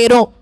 pero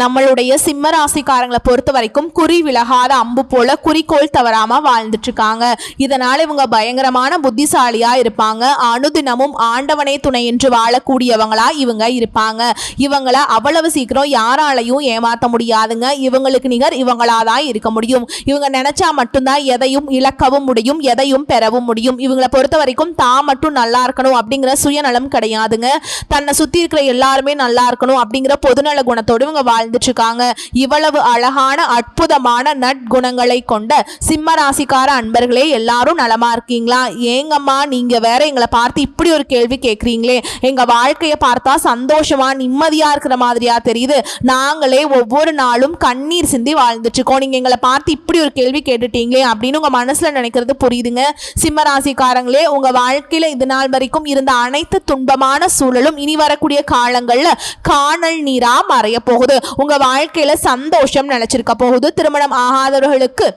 நம்மளுடைய சிம்ம ராசிக்காரங்களை பொறுத்த வரைக்கும் குறி விலகாத அம்பு போல குறிக்கோள் தவறாம வாழ்ந்துட்டு இருக்காங்க இதனால இவங்க பயங்கரமான புத்திசாலியா இருப்பாங்க. அனுதினமும் ஆண்டவனே துணை என்று வாழக்கூடியவங்களா இவங்க இருப்பாங்க. இவங்கள அவ்வளவு சீக்கிரம் யாராலையும் ஏமாத்த முடியாதுங்க. இவங்களுக்கு நிகர் இவங்களா தான் இருக்க முடியும். இவங்க நினைச்சா மட்டும்தான் எதையும் இழக்கவும் முடியும் எதையும் பெறவும் முடியும். இவங்களை பொறுத்த வரைக்கும் தான் மட்டும் நல்லா இருக்கணும் அப்படிங்கிற சுயநலம் கிடையாதுங்க. தன்னை சுத்தி இருக்கிற எல்லாருமே நல்லா இருக்கணும் அப்படிங்கிற பொதுநல குணத்தோடு இவங்க வாழ் வாழ்ந்துட்டு இருக்காங்க இவ்வளவு அழகான அற்புதமான நற்குணங்களை கொண்ட சிம்ம ராசிக்கார அன்பர்களே எல்லாரும் நலமா இருக்கீங்களா? ஏங்கம்மா நீங்க வேற எங்களை பார்த்து இப்படி ஒரு கேள்வி கேட்குறீங்களே. எங்க வாழ்க்கையை பார்த்தா சந்தோஷமா நிம்மதியா இருக்கிற மாதிரியா தெரியுது. நாங்களே ஒவ்வொரு நாளும் கண்ணீர் சிந்தி வாழ்ந்துட்டு இருக்கோம் நீங்க எங்களை பார்த்து இப்படி ஒரு கேள்வி கேட்டுட்டீங்களே அப்படின்னு உங்க மனசுல நினைக்கிறது புரியுதுங்க. சிம்ம ராசிக்காரங்களே உங்க வாழ்க்கையில இது நாள் வரைக்கும் இருந்த அனைத்து துன்பமான சூழலும் இனி வரக்கூடிய காலங்கள்ல காணல் நீரா மறைய போகுது. உங்க வாழ்க்கையில சந்தோஷம் நினைச்சிருக்க போகுது. திருமணம் ஆகாதவர்களுக்கு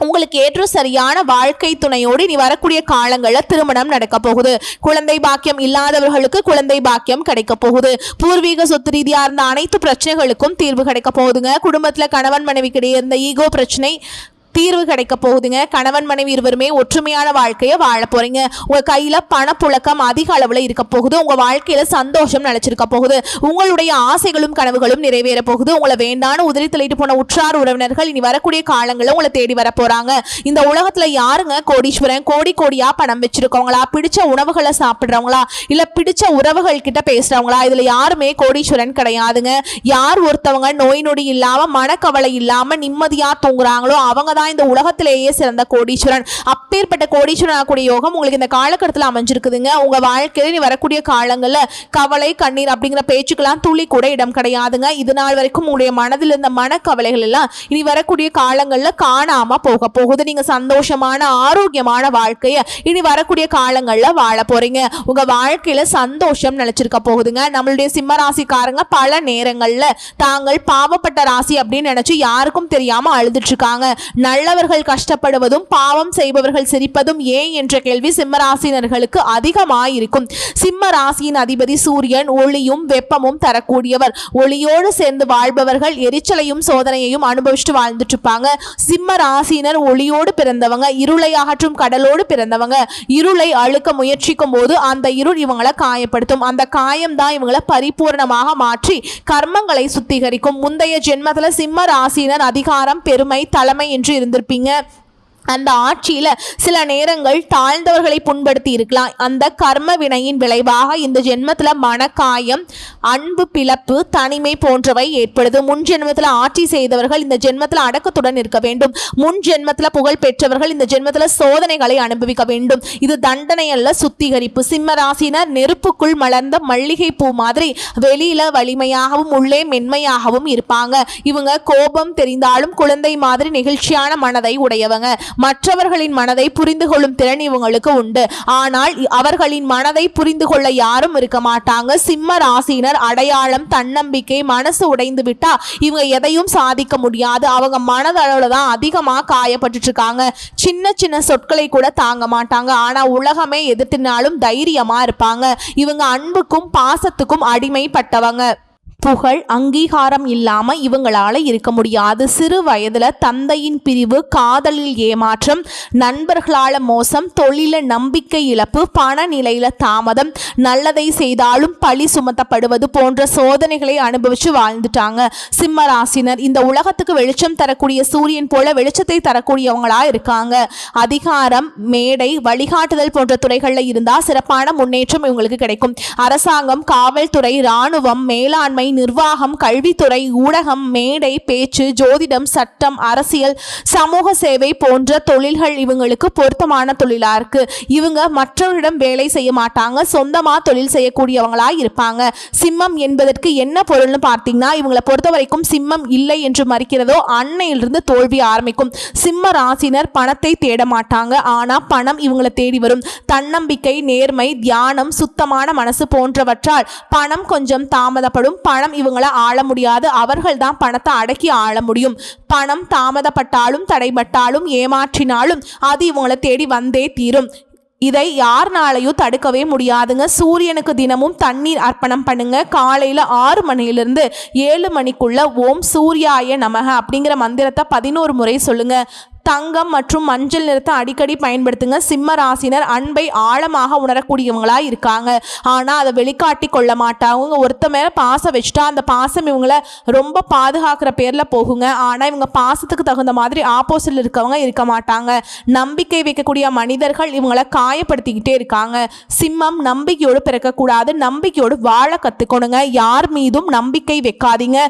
உங்களுக்கு ஏற்ற சரியான வாழ்க்கை துணையோடு இனி வரக்கூடிய காலங்களில் திருமணம் நடக்க போகுது. குழந்தை பாக்கியம் இல்லாதவர்களுக்கு குழந்தை பாக்கியம் கிடைக்க போகுது. பூர்வீக சொத்து ரீதியாக இருந்த அனைத்து பிரச்சனைகளுக்கும் தீர்வு கிடைக்க போகுதுங்க. குடும்பத்தில் கணவன் மனைவிக்கிடையே இருந்த ஈகோ பிரச்சனை தீர்வு கிடைக்க போகுதுங்க. கணவன் மனைவி இருவருமே ஒற்றுமையான வாழ்க்கையை வாழ போறீங்க. உங்க கையில பணப்புழக்கம் அதிக அளவுல இருக்க போகுது. உங்க வாழ்க்கையில சந்தோஷம் நிலைச்சிருக்க போகுது. உங்களுடைய ஆசைகளும் கனவுகளும் நிறைவேற போகுது. உங்களை வேண்டான உதிரி தள்ளிட்டு போன உற்றார் உறவினர்கள் இனி வரக்கூடிய காலங்களில் உங்களை தேடி வர போறாங்க. இந்த உலகத்துல யாருங்க கோடீஸ்வரன்? கோடி கோடியா பணம் வச்சிருக்கவங்களா? பிடிச்ச உணவுகளை சாப்பிடுறவங்களா? இல்ல பிடிச்ச உறவுகள் கிட்ட பேசுறவங்களா? இதுல யாருமே கோடீஸ்வரன் கிடையாதுங்க. யார் ஒருத்தவங்க நோய் நொடி இல்லாம மனக்கவலை இல்லாம நிம்மதியா தூங்குறாங்களோ அவங்க தான் இந்த உலகத்திலேயே சிறந்த கோடீஸ்வரன். அப்பேற்பட்ட கோடீஸ்வரன் ஆகக்கூடிய யோகம் உங்களுக்கு இந்த காலகட்டத்தில் அமைஞ்சிருக்குதுங்க. உங்க வாழ்க்கையில நீ வரக்கூடிய காலங்கள்ல கவலை கண்ணீர் அப்படிங்கிற பேச்சுக்கெல்லாம் துளி கூட இடம் கிடையாதுங்க. இது நாள் வரைக்கும் உங்களுடைய மனதில் இருந்த மனக்கவலைகள் எல்லாம் இனி வரக்கூடிய காலங்கள்ல காணாம போக போகுது. நீங்க சந்தோஷமான ஆரோக்கியமான வாழ்க்கையை இனி வரக்கூடிய காலங்கள்ல வாழ போறீங்க. உங்க வாழ்க்கையில சந்தோஷம் நினைச்சிருக்க போகுதுங்க. நம்மளுடைய சிம்ம ராசிக்காரங்க பல நேரங்கள்ல தாங்கள் பாவப்பட்ட ராசி அப்படின்னு நினைச்சு யாருக்கும் தெரியாம அழுதுட்டு இருக்காங்க. நல்லவர்கள் கஷ்டப்படுவதும் பாவம் செய்பவர்கள் சிரிப்பதும் ஏன் என்ற கேள்வி சிம்மராசினர்களுக்கு அதிகமாயிருக்கும். சிம்ம ராசியின் அதிபதி சூரியன் ஒளியும் வெப்பமும் தரக்கூடியவர். ஒளியோடு சேர்ந்து வாழ்பவர்கள் எரிச்சலையும் சோதனையையும் அனுபவிச்சுட்டு வாழ்ந்துட்டு இருப்பாங்க சிம்ம ராசியினர் ஒளியோடு பிறந்தவங்க இருளை அகற்றும் கடலோடு பிறந்தவங்க. இருளை அழுக்க முயற்சிக்கும் போது அந்த இருள் இவங்களை காயப்படுத்தும். அந்த காயம் தான் இவங்களை பரிபூர்ணமாக மாற்றி கர்மங்களை சுத்திகரிக்கும். முந்தைய ஜென்மத்தில் சிம்ம ராசியினர் அதிகாரம் பெருமை தலைமை என்று இருந்திருப்பீங்க. அந்த ஆட்சியில் சில நேரங்கள் தாழ்ந்தவர்களை புண்படுத்தி இருக்கலாம். அந்த கர்ம வினையின் விளைவாக இந்த ஜென்மத்தில் மனக்காயம் அன்பு பிளப்பு தனிமை போன்றவை ஏற்படுது. முன் ஜென்மத்தில் ஆட்சி செய்தவர்கள் இந்த ஜென்மத்தில் அடக்கத்துடன் இருக்க வேண்டும். முன் ஜென்மத்தில் புகழ் பெற்றவர்கள் இந்த ஜென்மத்தில் சோதனைகளை அனுபவிக்க வேண்டும். இது தண்டனை அல்ல சுத்திகரிப்பு. சிம்மராசினர் நெருப்புக்குள் மலர்ந்த மல்லிகை பூ மாதிரி வெளியில வலிமையாகவும் உள்ளே மென்மையாகவும் இருப்பாங்க. இவங்க கோபம் தெரிந்தாலும் குழந்தை மாதிரி நெகிழ்ச்சியான மனதை உடையவங்க. மற்றவர்களின் மனதை புரிந்து கொள்ளும் திறன் இவங்களுக்கு உண்டு. ஆனால் அவர்களின் மனதை புரிந்து கொள்ள யாரும் இருக்க மாட்டாங்க. சிம்ம ராசியினர் அடையாளம் தன்னம்பிக்கை மனசு உடைந்து விட்டா இவங்க எதையும் சாதிக்க முடியாது. அவங்க மனதளவுல தான் அதிகமா காயப்பட்டு இருக்காங்க. சின்ன சின்ன சொற்களை கூட தாங்க மாட்டாங்க. ஆனா உலகமே எதிர்த்தினாலும் தைரியமா இருப்பாங்க. இவங்க அன்புக்கும் பாசத்துக்கும் அடிமைப்பட்டவங்க. புகழ் அங்கீகாரம் இல்லாமல் இவங்களால இருக்க முடியாது. சிறு வயதுல தந்தையின் பிரிவு காதலில் ஏமாற்றம் நண்பர்களால மோசம் தொழில நம்பிக்கை இழப்பு பண நிலையில தாமதம் நல்லதை செய்தாலும் பழி சுமத்தப்படுவது போன்ற சோதனைகளை அனுபவிச்சு வாழ்ந்துட்டாங்க. சிம்ம ராசினர் இந்த உலகத்துக்கு வெளிச்சம் தரக்கூடிய சூரியன் போல வெளிச்சத்தை தரக்கூடியவங்களா இருக்காங்க. அதிகாரம் மேடை வழிகாட்டுதல் போன்ற துறைகளில் இருந்தா சிறப்பான முன்னேற்றம் இவங்களுக்கு கிடைக்கும். அரசாங்கம் காவல்துறை இராணுவம் மேலாண்மை நிர்வாகம் கல்வித்துறை ஊடகம் மேடை பேச்சு ஜோதிடம் சட்டம் அரசியல் சமூக சேவை போன்ற தொழில்கள் இவங்களுக்கு பொருத்தமான தொழிலா இருக்கு. இவங்க மற்றவரிடம் வேலை செய்ய மாட்டாங்க சொந்தமா தொழில் செய்யக்கூடியவங்களா இருப்பாங்க. சிம்மம் என்பதற்கு என்ன பொருள்னு பார்த்தீங்கன்னா இவங்களை பொறுத்த வரைக்கும் சிம்மம் இல்லை என்று மறிக்கிறதோ அன்னையிலிருந்து தோல்வி ஆரம்பிக்கும். சிம்ம ராசினர் பணத்தை தேட மாட்டாங்க ஆனா பணம் இவங்களை தேடி வரும். தன்னம்பிக்கை நேர்மை தியானம் சுத்தமான மனசு போன்றவற்றால் பணம் கொஞ்சம் தாமதப்படும் பண பணம் இவங்களை ஆள முடியாது. அவர்கள் தான் பணத்தை அடக்கி ஆள முடியும். பணம் தாமதப்பட்டாலும் தடைபட்டாலும் ஏமாற்றினாலும் அது இவங்களை தேடி வந்தே தீரும். இதை யார்னாலையும் தடுக்கவே முடியாதுங்க. சூரியனுக்கு தினமும் தண்ணீர் அர்ப்பணம் பண்ணுங்க. காலையில் ஆறு மணிலிருந்து ஏழு மணிக்குள்ள ஓம் சூர்யாய நமக அப்படிங்கிற மந்திரத்தை பதினோரு முறை சொல்லுங்க. தங்கம் மற்றும் மஞ்சள் நிறத்தை அடிக்கடி பயன்படுத்துங்க. சிம்ம ராசினர் அன்பை ஆழமாக உணரக்கூடியவங்களா இருக்காங்க. ஆனால் அதை வெளிக்காட்டி கொள்ள மாட்டாங்க ஒருத்த மேலே பாசம் வச்சுட்டா அந்த பாசம் இவங்களை ரொம்ப பாதுகாக்கிற பேரில் போகுங்க. ஆனால் இவங்க பாசத்துக்கு தகுந்த மாதிரி ஆப்போசிட்டில் இருக்கவங்க இருக்க மாட்டாங்க. நம்பிக்கை வைக்கக்கூடிய மனிதர்கள் இவங்களை காயப்படுத்திக்கிட்டே இருக்காங்க. சிம்மம் நம்பிக்கையோடு பிறக்கக்கூடாது. நம்பிக்கையோடு வாழ கற்றுக்கணுங்க யார் மீதும் நம்பிக்கை வைக்காதீங்க.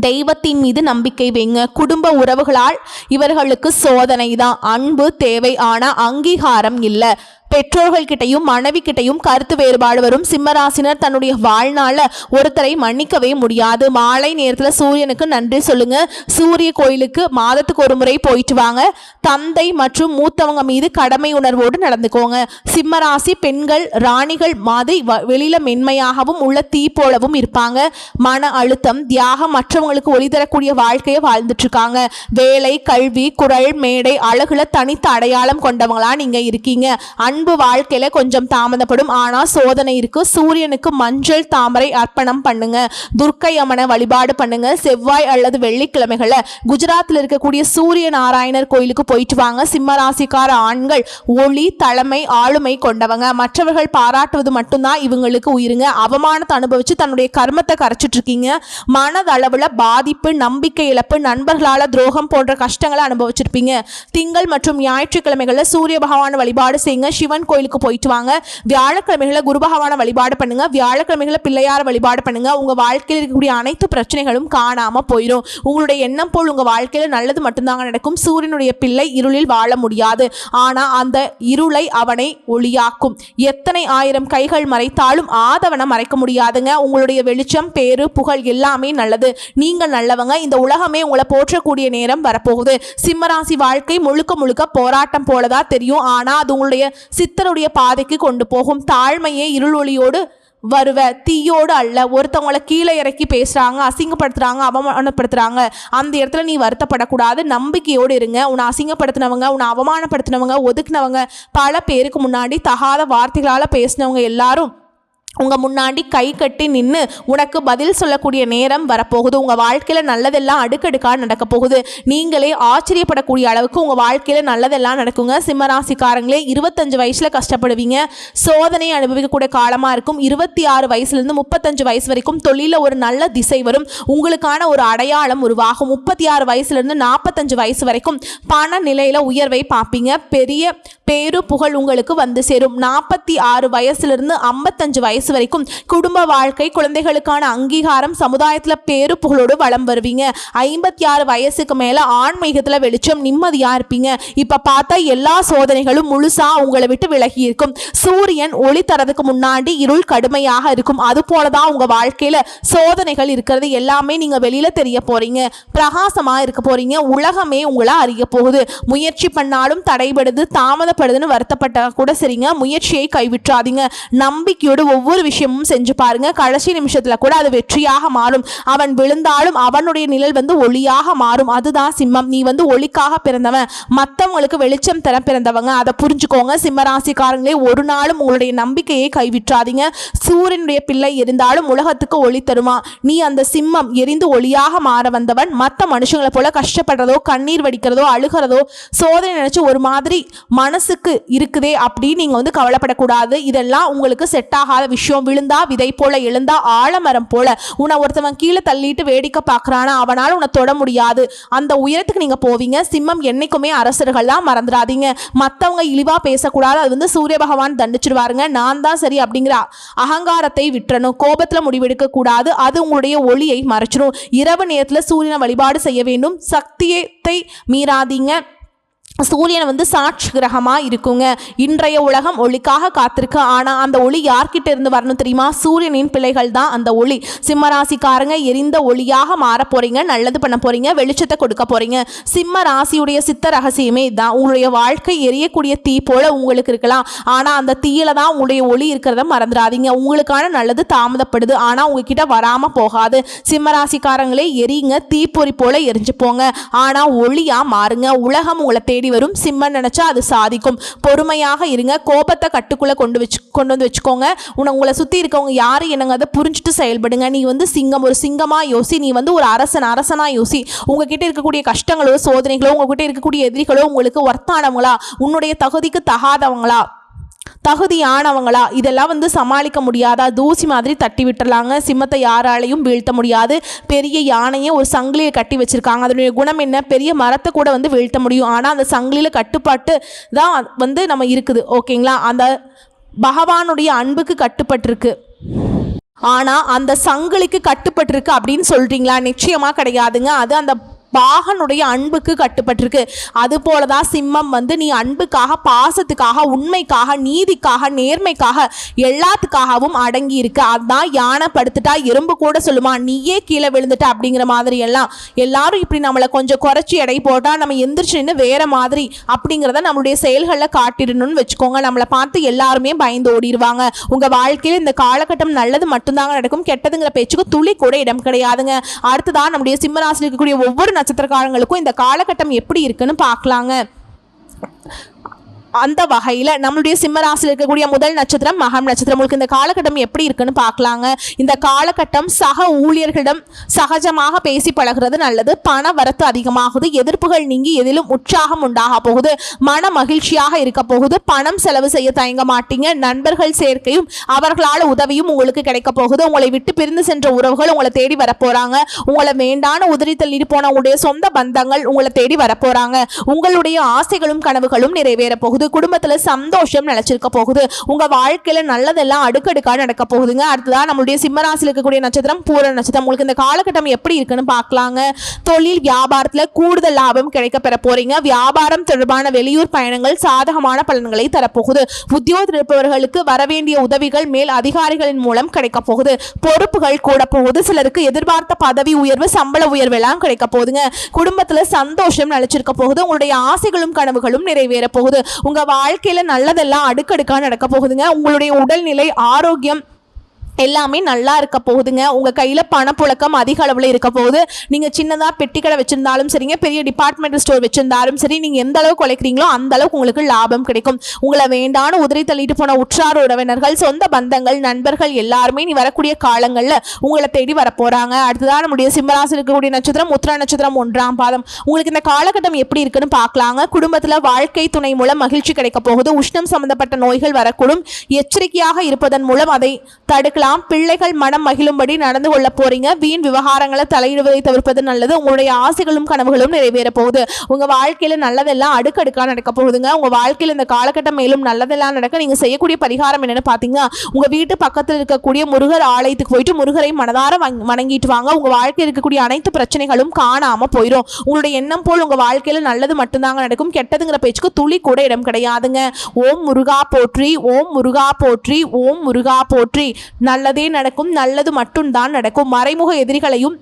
தெய்வத்தின் மீது நம்பிக்கை வைங்க. குடும்ப உறவுகளால் இவர்களுக்கு சோதனை தான் அன்பு தேவை ஆனால் அங்கீகாரம் இல்லை. பெற்றோர்கள் கிட்டையும் மனைவி கிட்டையும் கருத்து வேறுபாடு வரும். சிம்மராசினர் தன்னுடைய வாழ்நாள ஒருத்தரை மன்னிக்கவே முடியாது. மாலை நேரத்தில் சூரியனுக்கு நன்றி சொல்லுங்க. சூரிய கோயிலுக்கு மாதத்துக்கு ஒரு முறை போயிட்டு வாங்க. தந்தை மற்றும் மூத்தவங்க மீது கடமை உணர்வோடு நடந்துக்கோங்க. சிம்மராசி பெண்கள் ராணிகள் மாதிரி வ- வெளியில மென்மையாகவும் உள்ள தீ போலவும் இருப்பாங்க. மன அழுத்தம் தியாகம் மற்றவங்களுக்கு ஒளி தரக்கூடிய வாழ்க்கையை வாழ்ந்துட்டு இருக்காங்க வேலை கல்வி குரல் மேடை அழகுல தனித்த அடையாளம் கொண்டவங்களா நீங்க இருக்கீங்க. அன் அன்பு வாழ்க்கையில கொஞ்சம் தாமதப்படும். ஆனா சோதனை இருக்கு சூரியனுக்கு மஞ்சள் தாமரை அர்ப்பணம் பண்ணுங்க. துர்க்கை அம்மனை வழிபாடு பண்ணுங்க. செவ்வாய் அல்லது வெள்ளிக்கிழமைகள்ல குஜராத்தில் இருக்கக்கூடிய சூரிய நாராயணர் கோயிலுக்கு போயிட்டு வாங்க. சிம்மராசிக்கார ஆண்கள் ஒளி தலைமை ஆளுமை கொண்டவங்க. மற்றவர்கள் பாராட்டுவது மட்டும்தான் இவங்களுக்கு உயிருங்க. அவமானத்தை அனுபவிச்சு தன்னுடைய கர்மத்தை கரைச்சிட்டு இருக்கீங்க. மனதளவுல பாதிப்பு நம்பிக்கை இழப்பு நண்பர்களால துரோகம் போன்ற கஷ்டங்களை அனுபவிச்சிருப்பீங்க. திங்கள் மற்றும் ஞாயிற்றுக்கிழமைகள்ல சூரிய பகவான் வழிபாடு செய்யுங்க. சிவன் கோயிலுக்கு போயிட்டு வாங்க. வியாழக்கிழமைகளை குரு பகவான வழிபாடு பண்ணுங்க. வியாழக்கிழமைகளை பிள்ளையார வழிபாடு பண்ணுங்க. உங்க வாழ்க்கையில் இருக்கக்கூடிய அனைத்து பிரச்சனைகளும் காணாம போயிடும் உங்களுடைய எண்ணம் போல் உங்க வாழ்க்கையில நல்லது மட்டும்தாங்க நடக்கும். சூரியனுடைய பிள்ளை இருளில் வாழ முடியாது. ஆனா அந்த இருளை அவனை ஒளியாக்கும். எத்தனை ஆயிரம் கைகள் மறைத்தாலும் ஆதவனை மறைக்க முடியாதுங்க. உங்களுடைய வெளிச்சம் பேரு புகழ் எல்லாமே நல்லது. நீங்க நல்லவங்க. இந்த உலகமே உங்களை போற்றக்கூடிய நேரம் வரப்போகுது. சிம்மராசி வாழ்க்கை முழுக்க முழுக்க போராட்டம் போலதான் தெரியும். ஆனா அது உங்களுடைய சித்தருடைய பாதைக்கு கொண்டு போகும். தாழ்மையே இருள் ஒளியோடு வருவ. தீயோடு அல்ல. ஒருத்தவங்கள கீழே இறக்கி பேசுகிறாங்க அசிங்கப்படுத்துகிறாங்க அவமானப்படுத்துகிறாங்க அந்த இடத்துல நீ வருத்தப்படக்கூடாது. நம்பிக்கையோடு இருங்க. உன்னை அசிங்கப்படுத்தினவங்க உன்னை அவமானப்படுத்தினவங்க ஒதுக்குனவங்க பல பேருக்கு முன்னாடி தகாத வார்த்தைகளால் பேசினவங்க எல்லாரும் உங்கள் முன்னாடி கை கட்டி நின்று உனக்கு பதில் சொல்லக்கூடிய நேரம் வரப்போகுது. உங்கள் வாழ்க்கையில் நல்லதெல்லாம் அடுக்கடுக்காக நடக்க போகுது. நீங்களே ஆச்சரியப்படக்கூடிய அளவுக்கு உங்கள் வாழ்க்கையில் நல்லதெல்லாம் நடக்குங்க. சிம்மராசிக்காரங்களே இருபத்தஞ்சு வயசில் கஷ்டப்படுவீங்க. சோதனை அனுபவிக்கக்கூடிய காலமாக இருக்கும். இருபத்தி ஆறு வயசுலேருந்து முப்பத்தஞ்சு வயசு வரைக்கும் தொழிலில் ஒரு நல்ல திசை வரும். உங்களுக்கான ஒரு அடையாளம் உருவாகும். முப்பத்தி ஆறு வயசுலேருந்து நாற்பத்தஞ்சு வயசு வரைக்கும் பண நிலையில் உயர்வை பார்ப்பீங்க. பெரிய பேரு புகழ் உங்களுக்கு வந்து சேரும். நாற்பத்தி ஆறு வயசுலேருந்து ஐம்பத்தஞ்சு வயசு வரைக்கும் குடும்ப வாழ்க்கை குழந்தைகளுக்கான அங்கீகாரம் சமுதாயத்தில் பேரு புகழோடு வளம் வருவீங்க. ஐம்பத்தி ஆறு வயசுக்கு மேலே ஆன்மீகத்தில் வெளிச்சம் நிம்மதியாக இருப்பீங்க. இப்போ பார்த்தா எல்லா சோதனைகளும் முழுசாக உங்களை விட்டு விலகி இருக்கும். சூரியன் ஒளி தரதுக்கு முன்னாடி இருள் கடுமையாக இருக்கும். அது போலதான் உங்கள் வாழ்க்கையில் சோதனைகள் இருக்கிறது எல்லாமே நீங்கள் வெளியில் தெரிய போகிறீங்க பிரகாசமாக இருக்க போகிறீங்க உலகமே உங்களை அறிய போகுது. முயற்சி பண்ணாலும் தடைபடுது. தாமத கஷ்டப்படுதுன்னு வருத்தப்பட்டா கூட சரிங்க. முயற்சியை கைவிட்றாதீங்க நம்பிக்கையோடு ஒவ்வொரு விஷயமும் செஞ்சு பாருங்க. கடைசி நிமிஷத்துல கூட அது வெற்றியாக மாறும். அவன் விழுந்தாலும் அவனுடைய நிழல் வந்து ஒளியாக மாறும். அதுதான் சிம்மம். நீ வந்து ஒளிக்காக பிறந்தவன். மற்றவங்களுக்கு வெளிச்சம் தர பிறந்தவங்க. அதை புரிஞ்சுக்கோங்க. சிம்மராசிக்காரங்களே ஒரு நாளும் உங்களுடைய நம்பிக்கையை கைவிட்றாதீங்க சூரியனுடைய பிள்ளை இருந்தாலும் உலகத்துக்கு ஒளி தருமா? நீ அந்த சிம்மம் எரிந்து ஒளியாக மாற வந்தவன். மற்ற மனுஷங்களை போல கஷ்டப்படுறதோ கண்ணீர் வடிக்கிறதோ அழுகிறதோ சோதனை நினைச்சு ஒரு மாதிரி மனசு மனசுக்கு இருக்குதே அப்படின்னு நீங்கள் வந்து கவலைப்படக்கூடாது. இதெல்லாம் உங்களுக்கு செட் ஆகாத விஷயம். விழுந்தா விதை போல எழுந்தா ஆலமரம் போல. உன்னை ஒருத்தவன் கீழே தள்ளிட்டு வேடிக்கை பார்க்கறானா அவனால் உன்னை தொட முடியாது. அந்த உயரத்துக்கு நீங்கள் போவீங்க. சிம்மம் என்னைக்குமே அரசர்கள்லாம் மறந்துடாதீங்க. மற்றவங்க இழிவாக பேசக்கூடாது. அது வந்து சூரிய பகவான் தண்டிச்சிடுவாருங்க நான் தான் சரி அப்படிங்கிற அகங்காரத்தை விட்டுறணும். கோபத்தில் முடிவெடுக்க கூடாது. அது உங்களுடைய ஒளியை மறைச்சிடும் இரவு நேரத்தில் சூரியனை வழிபாடு செய்ய வேண்டும். சக்தியத்தை மீறாதீங்க. சூரியன் வந்து சாட்சி கிரகமாக இருக்குங்க. இன்றைய உலகம் ஒளிக்காக காத்திருக்கு. ஆனால் அந்த ஒளி யார்கிட்ட இருந்து வரணும் தெரியுமா? சூரியனின் பிள்ளைகள் தான் அந்த ஒளி. சிம்மராசிக்காரங்க எரிந்த ஒளியாக மாற போறீங்க நல்லது பண்ண போறீங்க வெளிச்சத்தை கொடுக்க போறீங்க. சிம்ம ராசியுடைய சித்த ரகசியமே இதுதான் உங்களுடைய வாழ்க்கை எரியக்கூடிய தீ போல உங்களுக்கு இருக்கலாம். ஆனால் அந்த தீயில தான் உங்களுடைய ஒளி இருக்கிறத மறந்துடாதீங்க. உங்களுக்கான நல்லது தாமதப்படுது. ஆனால் உங்ககிட்ட வராமல் போகாது. சிம்மராசிக்காரங்களே எரியுங்க. தீப்பொறி போல எரிஞ்சு போங்க. ஆனால் ஒளியாக மாறுங்க. உலகம் உங்களை தேடி வரும் சிம்மன் நினச்சா அது சாதிக்கும். பொறுமையாக இருங்க. கோபத்தை கட்டுக்குள்ளே கொண்டு வச்சு கொண்டு வந்து வச்சுக்கோங்க. உன உங்களை சுற்றி இருக்கவங்க யார் என்னங்க அதை புரிஞ்சுட்டு செயல்படுங்க. நீ வந்து சிங்கம் ஒரு சிங்கமாக யோசி. நீ வந்து ஒரு அரசன் அரசனா யோசி. உங்ககிட்ட இருக்கக்கூடிய கஷ்டங்களோ சோதனைகளோ உங்ககிட்ட இருக்கக்கூடிய எதிரிகளோ உங்களுக்கு ஒர்த்தானவங்களா? உன்னுடைய தகுதிக்கு தகாதவங்களா? தகுதியானவங்களா? இதெல்லாம் வந்து சமாளிக்க முடியாதா? தூசி மாதிரி தட்டி விட்டுறலாங்க சிம்மத்தை யாராலையும் வீழ்த்த முடியாது. பெரிய யானையை ஒரு சங்கிலியை கட்டி வச்சுருக்காங்க. அதனுடைய குணம் என்ன? பெரிய மரத்தை கூட வந்து வீழ்த்த முடியும். ஆனால் அந்த சங்கிலியில் கட்டுப்பாட்டு தான் வந்து நம்ம இருக்குது. ஓகேங்களா? அந்த பகவானுடைய அன்புக்கு கட்டுப்பட்டிருக்கு. ஆனால் அந்த சங்கிலிக்கு கட்டுப்பட்டிருக்கு அப்படின்னு சொல்கிறீங்களா நிச்சயமாக கிடையாதுங்க. அது அந்த பாகனுடைய அன்புக்கு கட்டுப்பட்டிருக்கு. அது போல தான் சிம்மம் வந்து நீ அன்புக்காக பாசத்துக்காக உண்மைக்காக நீதிக்காக நேர்மைக்காக எல்லாத்துக்காகவும் அடங்கி இருக்கு அதான் யானை படுத்துட்டா எறும்பு கூட சொல்லுமா நீயே கீழே விழுந்துட்ட அப்படிங்கிற மாதிரி எல்லாம் எல்லாரும் இப்படி நம்மளை கொஞ்சம் குறைச்சி எடை போட்டால் நம்ம எந்திரிச்சு நின்று வேற மாதிரி அப்படிங்கிறத நம்மளுடைய செயல்களில் காட்டிடணும்னு வச்சுக்கோங்க. நம்மளை பார்த்து எல்லாருமே பயந்து ஓடிடுவாங்க உங்கள் வாழ்க்கையில் இந்த காலகட்டம் நல்லது மட்டும்தாங்க நடக்கும் கெட்டதுங்கிற பேச்சுக்கு துளி கூட இடம் கிடையாதுங்க. அடுத்ததான் நம்முடைய சிம்மராசியில் இருக்கக்கூடிய ஒவ்வொரு நட்சத்திரக்காரங்களுக்கும் இந்த காலகட்டம் எப்படி இருக்குன்னு பார்க்கலாங்க. அந்த வகையில் நம்மளுடைய சிம்மராசியில் இருக்கக்கூடிய முதல் நட்சத்திரம் மகம் நட்சத்திரம். உங்களுக்கு இந்த காலகட்டம் எப்படி இருக்குன்னு பார்க்கலாங்க. இந்த காலகட்டம் சக ஊழியர்களிடம் சகஜமாக பேசி பழகிறது நல்லது. பண வரத்து அதிகமாகுது. எதிர்ப்புகள் நீங்கி எதிலும் உற்சாகம் உண்டாக போகுது. மன மகிழ்ச்சியாக இருக்க போகுது. பணம் செலவு செய்ய தயங்க மாட்டீங்க. நண்பர்கள் சேர்க்கையும் அவர்களால் உதவியும் உங்களுக்கு கிடைக்க போகுது. உங்களை விட்டு பிரிந்து சென்ற உறவுகள் உங்களை தேடி வரப்போறாங்க. உங்களை வேண்டான உதிரி தள்ளி போன உங்களுடைய சொந்த பந்தங்கள் உங்களை தேடி வரப்போறாங்க. உங்களுடைய ஆசைகளும் கனவுகளும் நிறைவேற போகுது. குடும்பத்துல சந்தோஷம் நிலைச்சிருக்க போகுது. உங்க வாழ்க்கையில நல்லதெல்லாம் அடுக்கடுக்கா நடக்க போகுதுங்க. அடுத்ததா நம்மளுடைய சிம்மராசியில் இருக்கக்கூடிய நட்சத்திரம் பூர நட்சத்திரம். உங்களுக்கு இந்த காலகட்டம் எப்படி இருக்குன்னு பார்க்கலாங்க. தொழில் வியாபாரத்துல கூடுதல் லாபம் கிடைக்க பெற போறீங்க. வியாபாரம் தொடர்பான வெளியூர் பயணங்கள் சாதகமான பலன்களை தரப்போகுது உத்தியோகத்தில் இருப்பவர்களுக்கு வரவேண்டிய உதவிகள் மேல் அதிகாரிகளின் மூலம் கிடைக்க போகுது. பொறுப்புகள் கூட போகுது. சிலருக்கு எதிர்பார்த்த பதவி உயர்வு சம்பள உயர்வு எல்லாம் கிடைக்க போகுதுங்க. குடும்பத்துல சந்தோஷம் நிலைச்சிருக்க போகுது. உங்களுடைய ஆசைகளும் கனவுகளும் நிறைவேற போகுது. உங்கள் வாழ்க்கையில் நல்லதெல்லாம் அடுக்கடுக்காக நடக்க போகுதுங்க. உங்களுடைய உடல்நிலை ஆரோக்கியம் எல்லாமே நல்லா இருக்க போகுதுங்க. உங்கள் கையில் பணப்புழக்கம் அதிக அளவில் இருக்க போகுது. நீங்கள் சின்னதாக பெட்டி கடை வச்சுருந்தாலும் சரிங்க பெரிய டிபார்ட்மெண்டல் ஸ்டோர் வச்சுருந்தாலும் சரி நீங்கள் எந்த அளவுக்கு உழைக்கிறீங்களோ அந்த அளவுக்கு உங்களுக்கு லாபம் கிடைக்கும். உங்களை வேண்டான உதிரி தள்ளிட்டு போன உற்றார் உறவினர்கள் சொந்த பந்தங்கள் நண்பர்கள் எல்லாருமே நீ வரக்கூடிய காலங்களில் உங்களை தேடி வரப்போகிறாங்க அடுத்ததான் நம்முடைய சிம்மராசி இருக்கக்கூடிய நட்சத்திரம் உத்திர நட்சத்திரம் ஒன்றாம் பாதம். உங்களுக்கு இந்த காலகட்டம் எப்படி இருக்குன்னு பார்க்கலாங்க. குடும்பத்தில் வாழ்க்கை துணை மூலம் மகிழ்ச்சி கிடைக்க போகுது. உஷ்ணம் சம்பந்தப்பட்ட நோய்கள் வரக்கூடும். எச்சரிக்கையாக இருப்பதன் மூலம் அதை தடுக்கலாம். பிள்ளைகள் மனம் மகிழும்படி நடந்து கொள்ள போறீங்க. வீண் விவகாரங்களை தலையிடுவதை தவிர்ப்பது நல்லது. உங்களுடைய ஆசைகளும் கனவுகளும் நிறைவேற போகுது. உங்க வாழ்க்கையில நல்லதெல்லாம் அடுக்கடுக்கா நடக்க போகுதுங்க. உங்க வாழ்க்கையில இந்த காலகட்டம் மேலும் நல்லதெல்லாம் நடக்க நீங்க செய்யக்கூடிய பரிகாரம் என்னன்னு பாத்தீங்கன்னா உங்க வீட்டு பக்கத்தில் இருக்கக்கூடிய முருகர் ஆலயத்துக்கு போயிட்டு முருகரை மனதார வணங்கிட்டு வாங்க. உங்க வாழ்க்கையில் இருக்கக்கூடிய அனைத்து பிரச்சனைகளும் காணாம போயிடும் உங்களுடைய எண்ணம் போல் உங்க வாழ்க்கையில நல்லது மட்டும்தாங்க நடக்கும். கெட்டதுங்கிற பேச்சுக்கு துளி கூட இடம் கிடையாதுங்க. ஓம் முருகா போற்றி ஓம் முருகா போற்றி ஓம் முருகா போற்றி. நல்லதே நடக்கும் நல்லது மட்டும்தான் நடக்கும். மறைமுக எதிரிகளையும்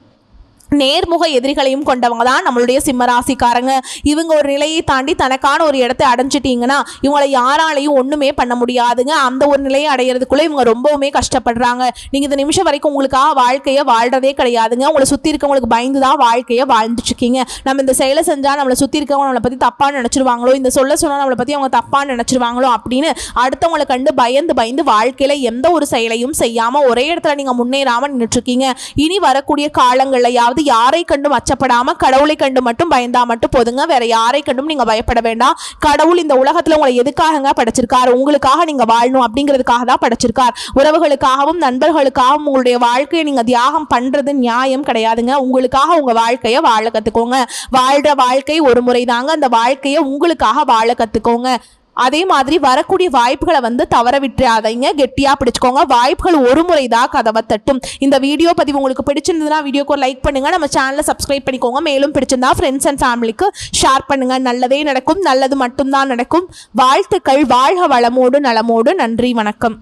நேர்முக எதிரிகளையும் கொண்டவங்க தான் நம்மளுடைய சிம்மராசிக்காரங்க. இவங்க ஒரு நிலையை தாண்டி தனக்கான ஒரு இடத்தை அடைஞ்சிட்டிங்கன்னா இவங்களை யாராலையும் ஒன்றுமே பண்ண முடியாதுங்க. அந்த ஒரு நிலையை அடையிறதுக்குள்ளே இவங்க ரொம்பவுமே கஷ்டப்படுறாங்க. நீங்கள் இந்த நிமிஷம் வரைக்கும் உங்களுக்காக வாழ்க்கையை வாழ்கிறதே கிடையாதுங்க. உங்களை சுற்றி இருக்கவங்களுக்கு பயந்து தான் வாழ்க்கையை வாழ்ந்துட்டுருக்கீங்க. நம்ம இந்த செயலை செஞ்சால் நம்மளை சுற்றி இருக்கவங்க நம்மளை பற்றி தப்பாக நினச்சிருவாங்களோ இந்த சொல்ல சொன்னால் நம்மளை பற்றி அவங்க தப்பாக நினைச்சிருவாங்களோ அப்படின்னு அடுத்தவங்களை கண்டு பயந்து பயந்து வாழ்க்கையில் எந்த ஒரு செயலையும் செய்யாமல் ஒரே இடத்துல நீங்கள் முன்னேறாமல் நின்றுட்டுருக்கீங்க இனி வரக்கூடிய அதாவது யாரை கண்டும் அச்சப்படாம கடவுளை கண்டு மட்டும் பயந்தா மட்டும் போதுங்க. வேற யாரை கண்டும் நீங்க பயப்பட வேண்டாம். கடவுள் இந்த உலகத்துல உங்களை எதுக்காகங்க படைச்சிருக்காரு? உங்களுக்காக நீங்க வாழணும் அப்படிங்கிறதுக்காக தான் படைச்சிருக்கார். உறவுகளுக்காகவும் நண்பர்களுக்காகவும் உங்களுடைய வாழ்க்கையை நீங்க தியாகம் பண்றது நியாயம் கிடையாதுங்க. உங்களுக்காக உங்க வாழ்க்கையை வாழ கத்துக்கோங்க. வாழ்ற வாழ்க்கை ஒரு முறை தாங்க. அந்த வாழ்க்கையை உங்களுக்காக வாழ கத்துக்கோங்க. அதே மாதிரி வரக்கூடிய வாய்ப்புகளை வந்து தவற விட்டுறாதீங்க. கெட்டியாக பிடிச்சிக்கோங்க. வாய்ப்புகள் ஒரு முறை தான் கதவை தட்டும். இந்த வீடியோ பதிவு உங்களுக்கு பிடிச்சிருந்ததுன்னா வீடியோக்கு ஒரு லைக் பண்ணுங்க. நம்ம சேனலை சப்ஸ்கிரைப் பண்ணிக்கோங்க. மேலும் பிடிச்சிருந்தா ஃப்ரெண்ட்ஸ் அண்ட் ஃபேமிலிக்கு ஷேர் பண்ணுங்கள் நல்லதே நடக்கும். நல்லது மட்டும்தான் நடக்கும். வாழ்த்துக்கள். வாழ்க வளமோடு நலமோடு. நன்றி. வணக்கம்.